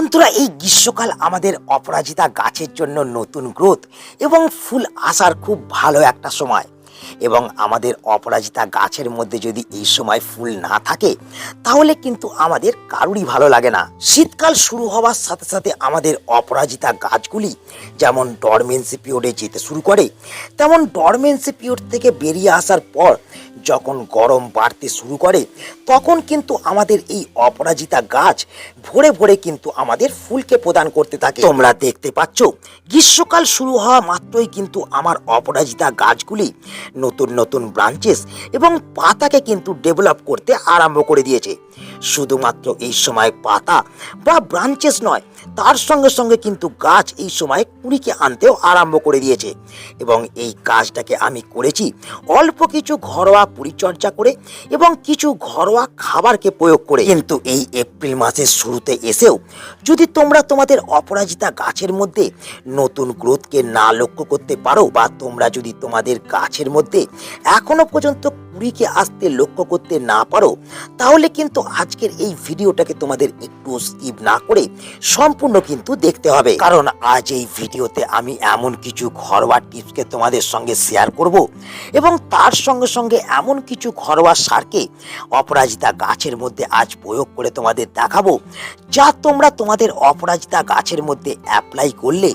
বন্ধুরা, এই গ্রীষ্মকাল আমাদের অপরাজিতা গাছের জন্য নতুন গ্রোথ এবং ফুল আসার খুব ভালো একটা সময়। এবং আমাদের অপরাজিতা গাছের মধ্যে যদি এই সময় ফুল না থাকে, তাহলে কিন্তু আমাদের কারুরই ভালো লাগে না। শীতকাল শুরু হওয়ার সাথে সাথে আমাদের অপরাজিতা গাছগুলি যেমন ডরমেন্সি পিরিয়ডে যেতে শুরু করে, তেমন ডরমেন্সি পিরিয়ড থেকে বেরিয়ে আসার পর যখন গরম বাড়তে শুরু করে, তখন কিন্তু আমাদের এই অপরাজিতা গাছ ভরে ভরে কিন্তু আমাদের ফুলকে প্রদান করতে থাকে। তোমরা দেখতে পাচ্ছ, গ্রীষ্মকাল শুরু হওয়া মাত্রই কিন্তু আমার অপরাজিতা গাছগুলি নতুন নতুন ব্রাঞ্চেস এবং পাতাকে কিন্তু ডেভেলপ করতে আরম্ভ করে দিয়েছে। শুধুমাত্র এই সময় পাতা বা ব্রাঞ্চেস নয় তার সঙ্গে সঙ্গে কিন্তু গাছ এই সময় কুড়িকে আনতেও আরম্ভ করে দিয়েছে। এবং এই কাজটাকে আমি করেছি অল্প কিছু ঘরোয়া পরিচর্যা করে এবং কিছু ঘরোয়া খাবারকে প্রয়োগ করে। কিন্তু এই এপ্রিল মাসের শুরুতে এসেও যদি তোমরা তোমাদের অপরাজিতা গাছের মধ্যে নতুন গ্রোথকে না লক্ষ্য করতে পারো বা তোমরা যদি তোমাদের গাছের মধ্যে এখনও পর্যন্ত কুড়িকে আসতে লক্ষ্য করতে না পারো, তাহলে কিন্তু আজকের এই ভিডিওটাকে তোমাদের একটু স্কিপ না করে সম্পূর্ণ কিন্তু দেখতে হবে। কারণ আজ এই ভিডিওতে আমি এমন কিছু ঘরোয়া টিপসকে তোমাদের সঙ্গে শেয়ার করব এবং তার সঙ্গে সঙ্গে এমন কিছু ঘরোয়া সারকে অপরাজিতা গাছের মধ্যে আজ প্রয়োগ করে তোমাদের দেখাবো, যা তোমরা তোমাদের অপরাজিতা গাছের মধ্যে অ্যাপ্লাই করলে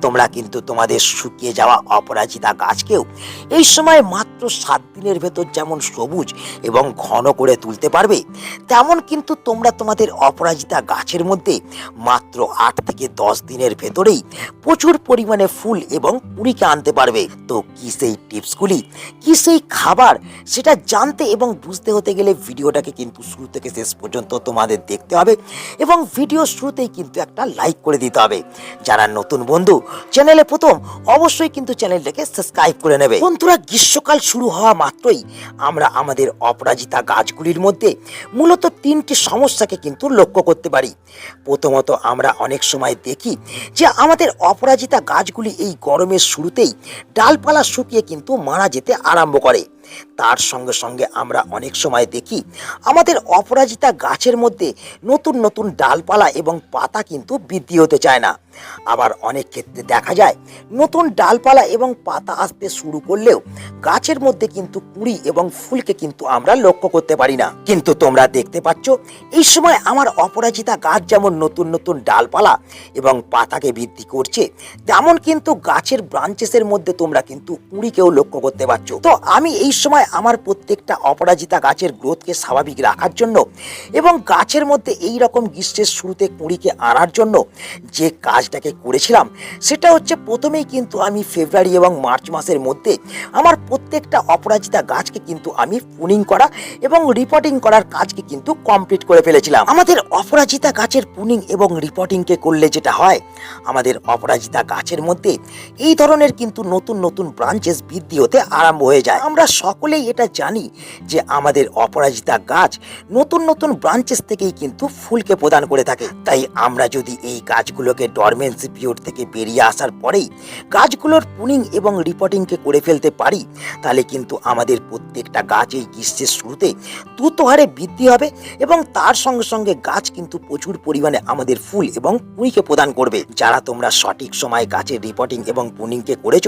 তোমরা কিন্তু তোমাদের শুকিয়ে যাওয়া অপরাজিতা গাছকেও এই সময় মাত্র সাত দিনের ভেতর যেমন সবুজ এবং ঘন করে তুলতে পারবে, তেমন কিন্তু তোমরা তোমাদের অপরাজিতা গাছের মধ্যে মাত্র আট থেকে দশ দিনের ভেতরেই প্রচুর পরিমাণে ফুল এবং কুড়িকে আনতে পারবে। তো কি সেই টিপসগুলি? কি সেই খাবার? সেটা জানতে এবং বুঝতে হতে গেলে ভিডিওটাকে কিন্তু শুরু থেকে শেষ পর্যন্ত তোমাদের দেখতে হবে এবং ভিডিও শুরুতেই কিন্তু একটা লাইক করে দিতে হবে। যারা নতুন বন্ধু, চ্যানেলে প্রথম, অবশ্যই কিন্তু চ্যানেলটাকে সাবস্ক্রাইব করে নেবে। বন্ধুরা, গ্রীষ্মকাল শুরু হওয়া মাত্রই আমরা আমাদের অপরাজিতা গাছগুলির মধ্যে মূলত তিনটি সমস্যাকে কিন্তু লক্ষ্য করতে পারি। প্রথমত আমরা অনেক সময় দেখি যে আমাদের অপরাজিতা গাছগুলি এই গরমের শুরুতেই ডালপালা শুকিয়ে কিন্তু মারা যেতে আরম্ভ করে। তার সঙ্গে সঙ্গে আমরা অনেক সময় দেখি, আমাদের অপরাজিতা গাছের মধ্যে নতুন নতুন ডালপালা এবং পাতা কিন্তু বৃদ্ধি হতে চায় না। আবার অনেক ক্ষেত্রে দেখা যায়, নতুন ডালপালা এবং পাতা আসতে শুরু করলেও গাছের মধ্যে কিন্তু কুড়ি এবং ফুলকে কিন্তু আমরা লক্ষ্য করতে পারি না। কিন্তু তোমরা দেখতে পাচ্ছ, এই সময় আমার অপরাজিতা গাছ যেমন নতুন নতুন ডালপালা এবং পাতাকে বৃদ্ধি করছে, তেমন কিন্তু গাছের ব্রাঞ্চেসের মধ্যে তোমরা কিন্তু কুড়িকেও লক্ষ্য করতে পারছ। তো আমি এই সময় আমার প্রত্যেকটা অপরাজিতা গাছের গ্রোথকে স্বাভাবিক রাখার জন্য এবং গাছের মধ্যে এই রকম গ্রীষ্মের শুরুতে কুঁড়িকে আনার জন্য যে কাজটাকে করেছিলাম, সেটা হচ্ছে প্রথমেই কিন্তু আমি ফেব্রুয়ারি এবং মার্চ মাসের মধ্যে আমার প্রত্যেকটা অপরাজিতা গাছকে কিন্তু আমি পুনিং করা এবং রিপোর্টিং করার কাজকে কিন্তু কমপ্লিট করে ফেলেছিলাম। আমাদের অপরাজিতা গাছের পুনিং এবং রিপোর্টিংকে করলে যেটা হয়, আমাদের অপরাজিতা গাছের মধ্যে এই ধরনের কিন্তু নতুন নতুন ব্রাঞ্চেস বৃদ্ধি হতে আরম্ভ হয়ে যায়। আমরা সকলেই এটা জানি যে আমাদের অপরাজিতা গাছ নতুন নতুন ব্রাঞ্চেস থেকেই কিন্তু ফুলকে প্রদান করে থাকে। তাই আমরা যদি এই গাছগুলোকে ডরমেন্সি পিরিয়ড থেকে বেরিয়ে আসার পরেই গাছগুলোর পুনিং এবং রিপোর্টিংকে করে ফেলতে পারি, তাহলে কিন্তু আমাদের প্রত্যেকটা গাছ এই গ্রীষ্মের শুরুতে দ্রুত হারে বৃদ্ধি হবে এবং তার সঙ্গে সঙ্গে গাছ কিন্তু প্রচুর পরিমাণে আমাদের ফুল এবং কুঁড়িকে প্রদান করবে। যারা তোমরা সঠিক সময় গাছের রিপোর্টিং এবং পুনিংকে করেছ,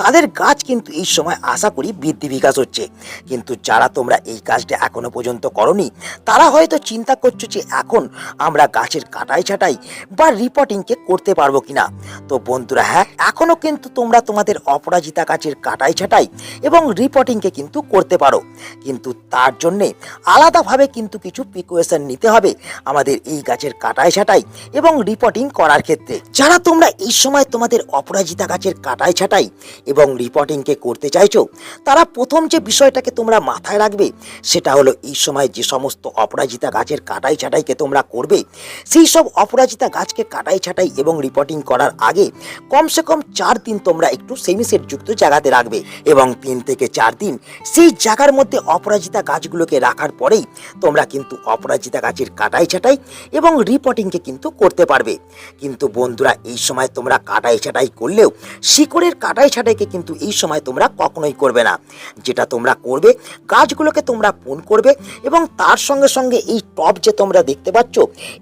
তাদের গাছ কিন্তু এই সময় আশা করি বৃদ্ধি বিকাশ হচ্ছে। কিন্তু যারা তোমরা এই কাজটা এখনও পর্যন্ত করনি, তারা হয়তো চিন্তা করছ যে এখন আমরা গাছের কাটাই ছাটাই বা রিপোর্টিংকে করতে পারব কিনা। তো বন্ধুরা হ্যাঁ এখনও কিন্তু তোমরা তোমাদের অপরাজিতা গাছের কাটাই ছাটাই এবং রিপোর্টিংকে কিন্তু করতে পারো। কিন্তু তার জন্যে আলাদাভাবে কিন্তু কিছু প্রিকোয়েশন নিতে হবে আমাদের এই গাছের কাটাই ছাটাই এবং রিপোর্টিং করার ক্ষেত্রে। যারা তোমরা এই সময় তোমাদের অপরাজিতা গাছের কাটাই ছাটাই এবং রিপোর্টিংকে করতে চাইছো, তারা প্রথম যে বিষয়টাকে তোমরা মাথায় রাখবে, সেটা হলো এই সময় যে সমস্ত অপরাজিতা গাছের কাটাই ছাটাইকে তোমরা করবে, সেই সব অপরাজিতা গাছকে কাটাই ছাটাই এবং রিপোর্টিং করার আগে কমসে কম চার দিন তোমরা একটু সেমিসেট যুক্ত জায়গাতে রাখবে এবং তিন থেকে চার দিন সেই জায়গার মধ্যে অপরাজিতা গাছগুলোকে রাখার পরেই তোমরা কিন্তু অপরাজিতা গাছের কাটাই ছাটাই এবং রিপোর্টিংকে কিন্তু করতে পারবে। কিন্তু বন্ধুরা, এই সময় তোমরা কাটাই ছাটাই করলেও শিকড়ের কাটাই ছাটাইকে কিন্তু এই সময় তোমরা কখনোই করবে না। যে যেটা তোমরা করবে, গাছগুলোকে তোমরা পুন করবে এবং তার সঙ্গে সঙ্গে এই টব যে তোমরা দেখতে পাচ্ছ,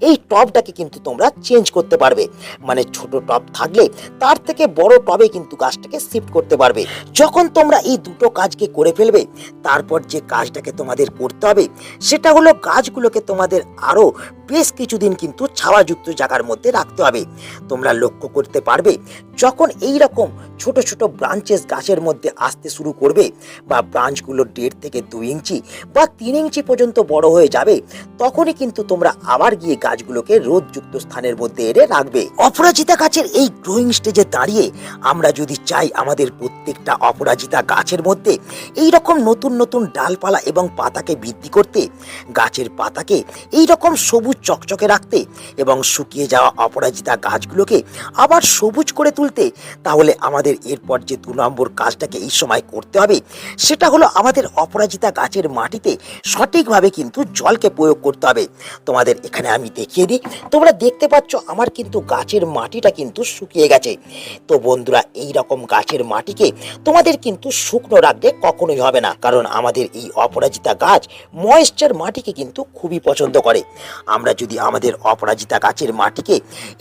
এই টবটাকে কিন্তু তোমরা চেঞ্জ করতে পারবে। মানে ছোট টব থাকলে তার থেকে বড় টবে কিন্তু গাছটাকে শিফট করতে পারবে। যখন তোমরা এই দুটো কাজকে করে ফেলবে, তারপর যে কাজটাকে তোমাদের করতে হবে, সেটা হলো গাছগুলোকে তোমাদের আরও বেশ কিছুদিন কিন্তু ছাওয়াযুক্ত জায়গার মধ্যে রাখতে হবে। তোমরা লক্ষ্য করতে পারবে, যখন এই রকম ছোট ছোট ব্রাঞ্চেস গাছের মধ্যে আসতে শুরু করবে বা ব্রাঞ্চগুলো দেড় থেকে দুই ইঞ্চি বা তিন ইঞ্চি পর্যন্ত বড় হয়ে যাবে, তখনই কিন্তু তোমরা আবার গিয়ে গাছগুলোকে রোদযুক্ত স্থানের মধ্যে এনে রাখবে। অপরাজিতা গাছের এই গ্রোয়িং স্টেজে দাঁড়িয়ে আমরা যদি চাই আমাদের প্রত্যেকটা অপরাজিতা গাছের মধ্যে এই রকম নতুন নতুন ডালপালা এবং পাতাকে বৃদ্ধি করতে, গাছের পাতাকে এই রকম সবুজ চকচকে রাখতে এবং শুকিয়ে যাওয়া অপরাজিতা গাছগুলোকে আবার সবুজ করে তুলতে, তাহলে আমাদের এরপর যে দু নম্বর কাজটাকে এই সময় করতে হবে সেটা হলো আমাদের অপরাজিতা গাছের মাটিতে সঠিকভাবে কিন্তু জলকে প্রয়োগ করতে হবে। তোমাদের এখানে আমি দেখিয়ে দিই। তোমরা দেখতে পাচ্ছ আমার কিন্তু গাছের মাটিটা কিন্তু শুকিয়ে গেছে। তো বন্ধুরা এই রকম গাছের মাটিকে তোমাদের কিন্তু শুকনো রাখলে কখনোই হবে না, কারণ আমাদের এই অপরাজিতা গাছ ময়েশ্চার মাটিকে কিন্তু খুবই পছন্দ করে। আমরা যদি আমাদের অপরাজিতা গাছের মাটিকে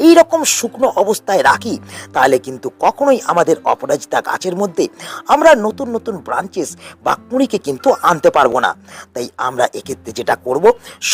এই রকম শুকনো অবস্থায় রাখি, তাহলে কিন্তু কখনোই আমাদের অপরাজিতা গাছের মধ্যে আমরা নতুন নতুন ব্রাঞ্চেস বা কুঁড়িকে কিন্তু আনতে পারব না। তাই আমরা এক্ষেত্রে যেটা করব,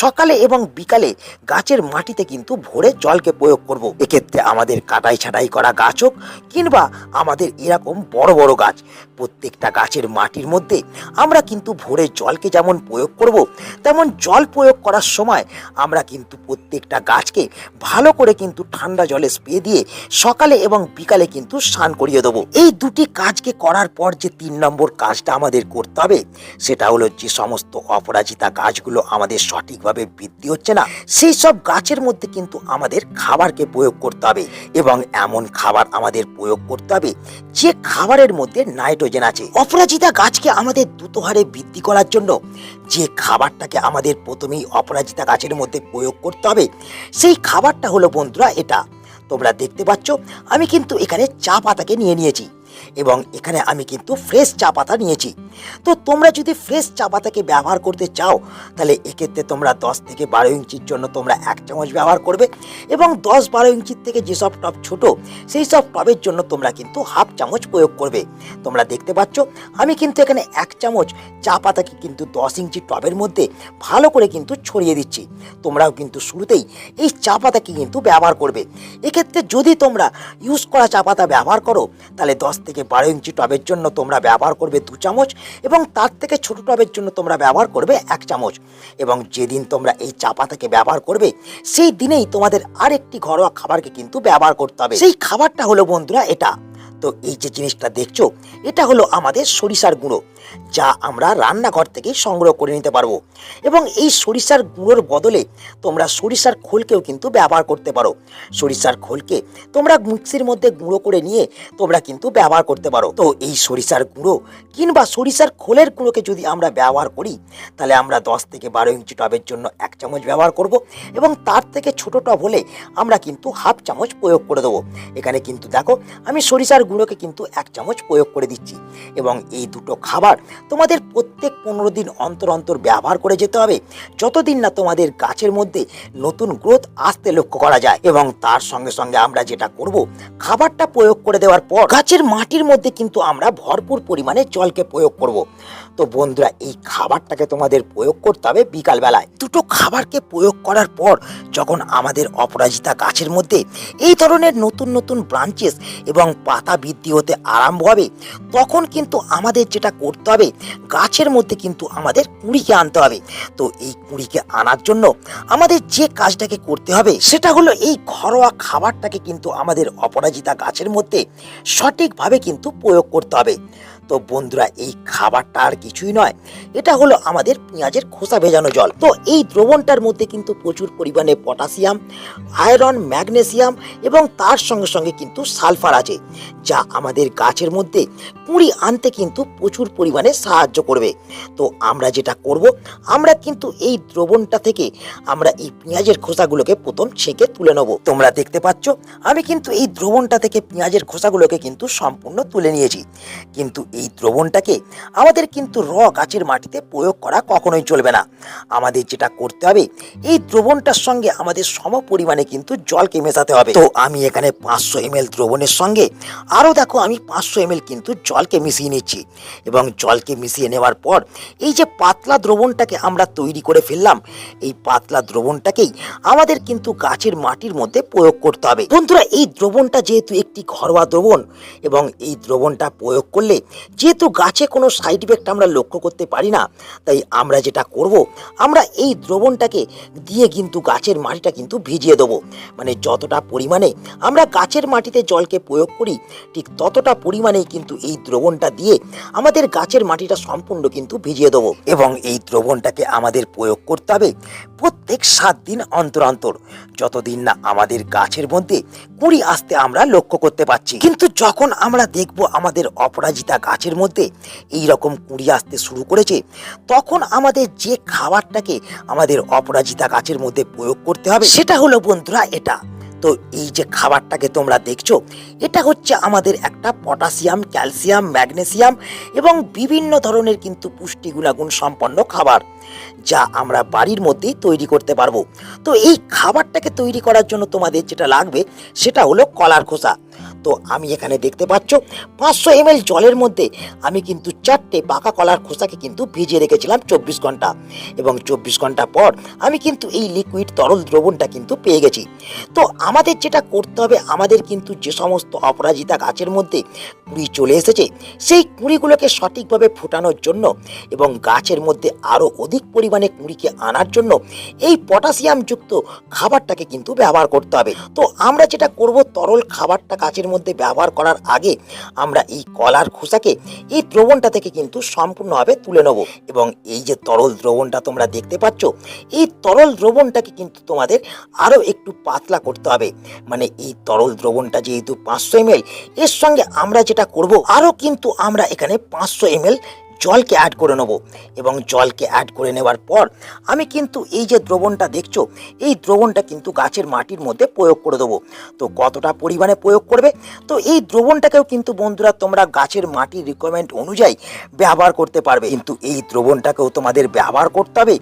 সকালে এবং বিকালে গাছের মাটিতে কিন্তু ভরে জলকে প্রয়োগ করব। এক্ষেত্রে আমাদের কাটাই ছাটাই করা গাছ হোক কিংবা আমাদের এরকম বড় বড় গাছ, প্রত্যেকটা গাছের মাটির মধ্যে আমরা কিন্তু ভরে জলকে যেমন প্রয়োগ করব, তেমন জল প্রয়োগ করার সময় আমরা কিন্তু প্রত্যেকটা গাছকে ভালো করে কিন্তু ঠান্ডা জলে স্প্রে দিয়ে সকালে এবং বিকালে কিন্তু স্নান করিয়ে দেবো। এই দুটি কাজকে করার পর যে তিন নম্বর কাজটা আমাদের করতে হবে, সেটা হলো যে সমস্ত অপরাজিতা গাছগুলো আমাদের সঠিকভাবে বৃদ্ধি হচ্ছে না, সেই সব গাছের মধ্যে কিন্তু আমাদের খাবারকে প্রয়োগ করতে হবে এবং এমন খাবার আমাদের প্রয়োগ করতে হবে যে খাবারের মধ্যে নাইট্রোজেন আছে। অপরাজিতা গাছকে আমাদের দ্রুত হারে বৃদ্ধি করার জন্য যে খাবারটাকে আমাদের প্রথমেই অপরাজিতা গাছের মধ্যে প্রয়োগ করতে হবে, সেই খাবারটা হলো বন্ধুরা এটা। তোমরা দেখতে পাচ্ছ, আমি কিন্তু এখানে চা পাতাকে নিয়ে নিয়েছি। এবং এখানে আমি কিন্তু ফ্রেশ চা পাতা নিয়েছি। তো তোমরা যদি ফ্রেশ চা পাতাকে ব্যবহার করতে চাও, তাহলে এক্ষেত্রে তোমরা দশ থেকে বারো ইঞ্চির জন্য তোমরা এক চামচ ব্যবহার করবে এবং দশ বারো ইঞ্চির থেকে যেসব টব ছোট, সেই সব টবের জন্য তোমরা কিন্তু হাফ চামচ প্রয়োগ করবে। তোমরা দেখতে পাচ্ছ, আমি কিন্তু এখানে এক চামচ চা পাতাকে কিন্তু দশ ইঞ্চি টবের মধ্যে ভালো করে কিন্তু ছড়িয়ে দিচ্ছি। তোমরাও কিন্তু শুরুতেই এই চা পাতাকে কিন্তু ব্যবহার করবে। এক্ষেত্রে যদি তোমরা ইউজ করা চা পাতা ব্যবহার করো, তাহলে দশ থেকে বারো ইঞ্চি টবের জন্য তোমরা ব্যবহার করবে দু চামচ এবং তার থেকে ছোট টবের জন্য তোমরা ব্যবহার করবে এক চামচ। এবং যেদিন তোমরা এই চা পাতাকে ব্যবহার করবে, সেই দিনেই তোমাদের আরেকটি ঘরোয়া খাবারকে কিন্তু ব্যবহার করতে হবে। সেই খাবারটা হলো বন্ধুরা এটা। তো এই যে জিনিসটা দেখছ, এটা হলো আমাদের সরিষার গুঁড়ো, যা আমরা রান্নাঘর থেকে সংগ্রহ করে নিতে পারব। এবং এই সরিষার গুঁড়োর বদলে তোমরা সরিষার খোলকেও কিন্তু ব্যবহার করতে পারো। সরিষার খোলকে তোমরা মিক্সির মধ্যে গুঁড়ো করে নিয়ে তোমরা কিন্তু ব্যবহার করতে পারো। তো এই সরিষার গুঁড়ো কিংবা সরিষার খোলের গুঁড়োকে যদি আমরা ব্যবহার করি, তাহলে আমরা দশ থেকে বারো ইঞ্চি টবের জন্য এক চামচ ব্যবহার করব এবং তার থেকে ছোট টব হলে আমরা কিন্তু হাফ চামচ প্রয়োগ করে দেবো। এখানে কিন্তু দেখো, আমি সরিষার গুঁড়োকে কিন্তু এক চামচ প্রয়োগ করে দিচ্ছি। এবং এই দুটো খাবার তোমাদের প্রত্যেক পনেরো দিন অন্তর অন্তর ব্যবহার করে যেতে হবে। যতদিন না তোমাদের গাছের মধ্যে নতুন গ্রোথ আসতে লক্ষ্য করা যায় এবং তার সঙ্গে সঙ্গে আমরা যেটা করব, খাবারটা প্রয়োগ করে দেওয়ার পর গাছের মাটির মধ্যে কিন্তু আমরা ভরপুর পরিমাণে জলকে প্রয়োগ করব। তো বন্ধুরা, এই খাবারটাকে তোমাদের প্রয়োগ করতে হবে বিকালবেলায়। দুটো খাবারকে প্রয়োগ করার পর যখন আমাদের অপরাজিতা গাছের মধ্যে এই ধরনের নতুন নতুন ব্রাঞ্চেস এবং পাতা বৃদ্ধি হতে আরম্ভ হবে, তখন কিন্তু আমাদের যেটা করতে হবে, গাছের মধ্যে কিন্তু আমাদের কুঁড়িকে আনতে হবে। তো এই কুঁড়িকে আনার জন্য আমাদের যে কাজটাকে করতে হবে, সেটা হলো এই ঘরোয়া খাবারটাকে কিন্তু আমাদের অপরাজিতা গাছের মধ্যে সঠিকভাবে কিন্তু প্রয়োগ করতে হবে। তো বন্ধুরা, এই খাবারটা আর কিছুই নয়। এটা হলো আমাদের পেঁয়াজের খোসা ভেজানো জল। তো এই দ্রবণটার মধ্যে কিন্তু প্রচুর পরিমাণে পটাশিয়াম, আয়রন, ম্যাগনেসিয়াম এবং তার সঙ্গে সঙ্গে কিন্তু সালফার আছে, যা আমাদের গাছের মধ্যে কুঁড়ি আনতে কিন্তু প্রচুর পরিমাণে সাহায্য করবে। তো আমরা যেটা করব, আমরা কিন্তু এই দ্রবণটা থেকে আমরা এই পেঁয়াজের খোসাগুলোকে প্রথম ছেঁকে তুলে নেব। তোমরা দেখতে পাচ্ছ, আমি কিন্তু এই দ্রবণটা থেকে পেঁয়াজের খোসাগুলোকে কিন্তু সম্পূর্ণ তুলে নিয়েছি। কিন্তু এই দ্রবণটাকে আমাদের কিন্তু র গাছের মাটিতে প্রয়োগ করা কখনোই চলবে না। আমাদের যেটা করতে হবে, এই দ্রবণটার সঙ্গে আমাদের সম পরিমাণে কিন্তু জলকে মেশাতে হবে। তো আমি এখানে পাঁচশো এম দ্রবণের সঙ্গে, আরও দেখো আমি পাঁচশো এম কিন্তু জলকে মিশিয়ে নিচ্ছি। এবং জলকে মিশিয়ে নেওয়ার পর, এই যে পাতলা দ্রবণটাকে আমরা তৈরি করে ফেললাম, এই পাতলা দ্রবণটাকেই আমাদের কিন্তু গাছের মাটির মধ্যে প্রয়োগ করতে হবে। বন্ধুরা, এই দ্রবণটা যেহেতু একটি ঘরোয়া দ্রবণ, এবং এই দ্রবণটা প্রয়োগ করলে যেহেতু গাছে কোনো সাইড ইফেক্ট আমরা লক্ষ্য করতে পারি না, তাই আমরা যেটা করব, আমরা এই দ্রবণটাকে দিয়ে কিন্তু গাছের মাটিটা কিন্তু ভিজিয়ে দেবো। মানে যতটা পরিমাণে আমরা গাছের মাটিতে জলকে প্রয়োগ করি, ঠিক ততটা পরিমাণেই কিন্তু এই দ্রবণটা দিয়ে আমাদের গাছের মাটিটা সম্পূর্ণ কিন্তু ভিজিয়ে দেবো। এবং এই দ্রবণটাকে আমাদের প্রয়োগ করতে হবে প্রত্যেক সাত দিন অন্তর অন্তর। যতদিন না আমাদের গাছের মধ্যে কুড়ি আসতে আমরা লক্ষ্য করতে পারছি। কিন্তু যখন আমরা দেখব আমাদের অপরাজিতা গাছের মধ্যে এই রকম কুড়ি আসতে শুরু করেছে, তখন আমাদের যে খাবারটাকে আমাদের অপরাজিতা গাছের মধ্যে প্রয়োগ করতে হবে, সেটা হলো বন্ধুরা এটা। তো এই যে খাবারটাকে তোমরা দেখছ, এটা হচ্ছে আমাদের একটা পটাশিয়াম, ক্যালসিয়াম, ম্যাগনেসিয়াম এবং বিভিন্ন ধরনের কিন্তু পুষ্টি গুণাগুণ সম্পন্ন খাবার যা আমরা বাড়ির মধ্যেই তৈরি করতে পারব। তো এই খাবারটাকে তৈরি করার জন্য তোমাদের যেটা লাগবে, সেটা হলো কলার খোসা। তো আমি এখানে দেখতে পাচ্ছ, পাঁচশো এম জলের মধ্যে আমি কিন্তু চারটে পাকা কলার খোসাকে কিন্তু ভিজিয়ে রেখেছিলাম চব্বিশ ঘণ্টা। এবং চব্বিশ ঘণ্টা পর আমি কিন্তু এই লিকুইড তরল দ্রবণটা কিন্তু পেয়ে গেছি। তো আমাদের যেটা করতে হবে, আমাদের কিন্তু যে সমস্ত অপরাজিতা গাছের মধ্যে কুড়ি চলে এসেছে, সেই কুঁড়িগুলোকে সঠিকভাবে ফোটানোর জন্য এবং গাছের মধ্যে আরও অধিক পরিমাণে কুঁড়িকে আনার জন্য এই পটাশিয়ামযুক্ত খাবারটাকে কিন্তু ব্যবহার করতে হবে। তো আমরা যেটা করব, তরল খাবারটা গাছের মধ্যে ব্যবহার করার আগে আমরা এই কলার খোসাকে এই দ্রবণটা থেকে কিন্তু সম্পূর্ণভাবে তুলে নেব। এবং এই যে তরল দ্রবণটা তোমরা দেখতে পাচ্ছ, এই তরল দ্রবণটাকে কিন্তু তোমাদের আরও একটু পাতলা করতে হবে। মানে এই তরল দ্রবণটা যেহেতু পাঁচশো এম এর সঙ্গে আমরা যেটা করব, আরও কিন্তু আমরা এখানে পাঁচশো এম জলকে অ্যাড করে নেব। এবং জলকে অ্যাড করে নেওয়ার পর আমি কিন্তু এই যে দ্রবণটা দেখছ, এই দ্রবণটা কিন্তু গাছের মাটির মধ্যে প্রয়োগ করে দেবো। তো কতটা পরিমাণে প্রয়োগ করবে? তো এই দ্রবণটাকেও কিন্তু বন্ধুরা তোমরা গাছের মাটির রিকোয়ারমেন্ট অনুযায়ী ব্যবহার করতে পারবে। কিন্তু এই দ্রবণটাকেও তোমাদের ব্যবহার করতে হবে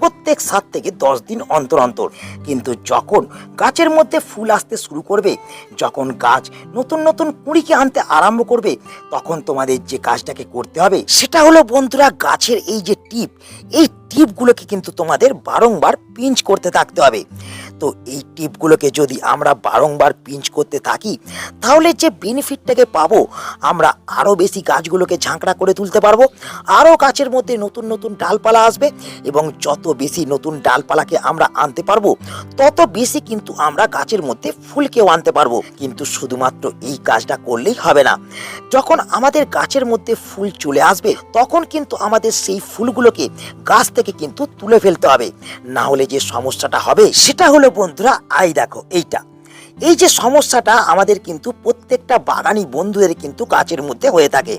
প্রত্যেক সাত থেকে দশ দিন অন্তর অন্তর। কিন্তু যখন গাছের মধ্যে ফুল আসতে শুরু করবে, যখন গাছ নতুন নতুন কুড়িকে আনতে আরম্ভ করবে, তখন তোমাদের যে কাজটাকে করতে হবে, সেটা হলো বন্ধুরা গাছের এই যে টিপ, এই টিপগুলোকে কিন্তু তোমাদের বারংবার পিঞ্চ করতে থাকতে হবে। তো এই টিপগুলোকে যদি আমরা বারংবার পিঞ্চ করতে থাকি, তাহলে যে বেনিফিটটাকে পাবো, আমরা আরও বেশি গাছগুলোকে ঝাঁকড়া করে তুলতে পারব। আরও গাছের মধ্যে নতুন নতুন ডালপালা আসবে এবং যত বেশি নতুন ডালপালাকে আমরা আনতে পারব, তত বেশি কিন্তু আমরা গাছের মধ্যে ফুলকেও আনতে পারব। কিন্তু শুধুমাত্র এই কাজটা করলেই হবে না। যখন আমাদের গাছের মধ্যে ফুল চলে আসবে, তখন কিন্তু আমাদের সেই ফুলগুলোকে গাছ থেকে কিন্তু তুলে ফেলতে হবে। না হলে যে সমস্যাটা হবে, সেটা হলো বন্ধুরা, আই দেখো, এইটা। এই যে সমস্যাটা আমাদের কিন্তু প্রত্যেকটা বাগানি বন্ধুদের কিন্তু গাছের মধ্যে হয়ে থাকে।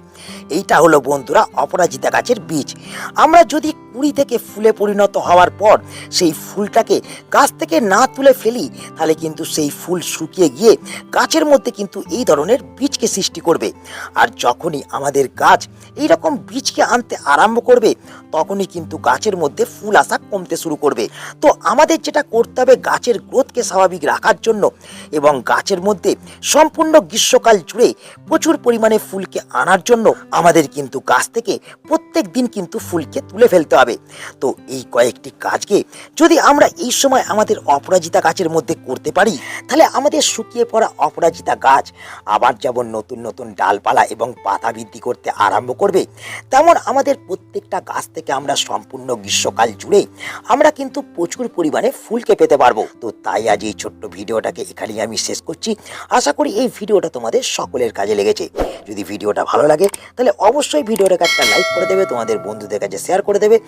এইটা হলো বন্ধুরা, অপরাজিতা গাছের বীজ। আমরা যদি কুড়ি থেকে ফুলে পরিণত হওয়ার পর সেই ফুলটাকে গাছ থেকে না তুলে ফেলি, তাহলে কিন্তু সেই ফুল শুকিয়ে গিয়ে গাছের মধ্যে কিন্তু এই ধরনের বীজকে সৃষ্টি করবে। আর যখনই আমাদের গাছ এই রকম বীজকে আনতে আরম্ভ করবে, তখনই কিন্তু গাছের মধ্যে ফুল আসা কমতে শুরু করবে। তো আমাদের যেটা করতে হবে গাছের গ্রোথকে স্বাভাবিক রাখার জন্য এবং গাছের মধ্যে সম্পূর্ণ গ্রীষ্মকাল জুড়ে প্রচুর পরিমাণে ফুলকে আনার জন্য আমাদের কিন্তু গাছ থেকে প্রত্যেক দিন কিন্তু ফুলকে তুলে ফেলতে হবে তো এই কয়েকটি কাজকে যদি আমরা এই সময় আমাদের অপরাজিতা গাছের মধ্যে করতে পারি, তাহলে আমাদের শুকিয়ে পড়া অপরাজিতা গাছ আবার যেমন নতুন নতুন ডালপালা এবং পাতা বৃদ্ধি করতে আরম্ভ করবে, তেমন আমাদের প্রত্যেকটা গাছ থেকে আমরা সম্পূর্ণ গ্রীষ্মকাল জুড়ে আমরা কিন্তু প্রচুর পরিমাণে ফুলকে পেতে পারব। তো তাই আজ এই ছোট্ট ভিডিওটাকে এখানেই আমি শেষ করছি। আশা করি এই ভিডিওটা তোমাদের সকলের কাজে লেগেছে। যদি ভিডিওটা ভালো লাগে, তাহলে অবশ্যই ভিডিওটাকে একটা লাইক করে দেবে, তোমাদের বন্ধুদের কাছে শেয়ার করে দেবে।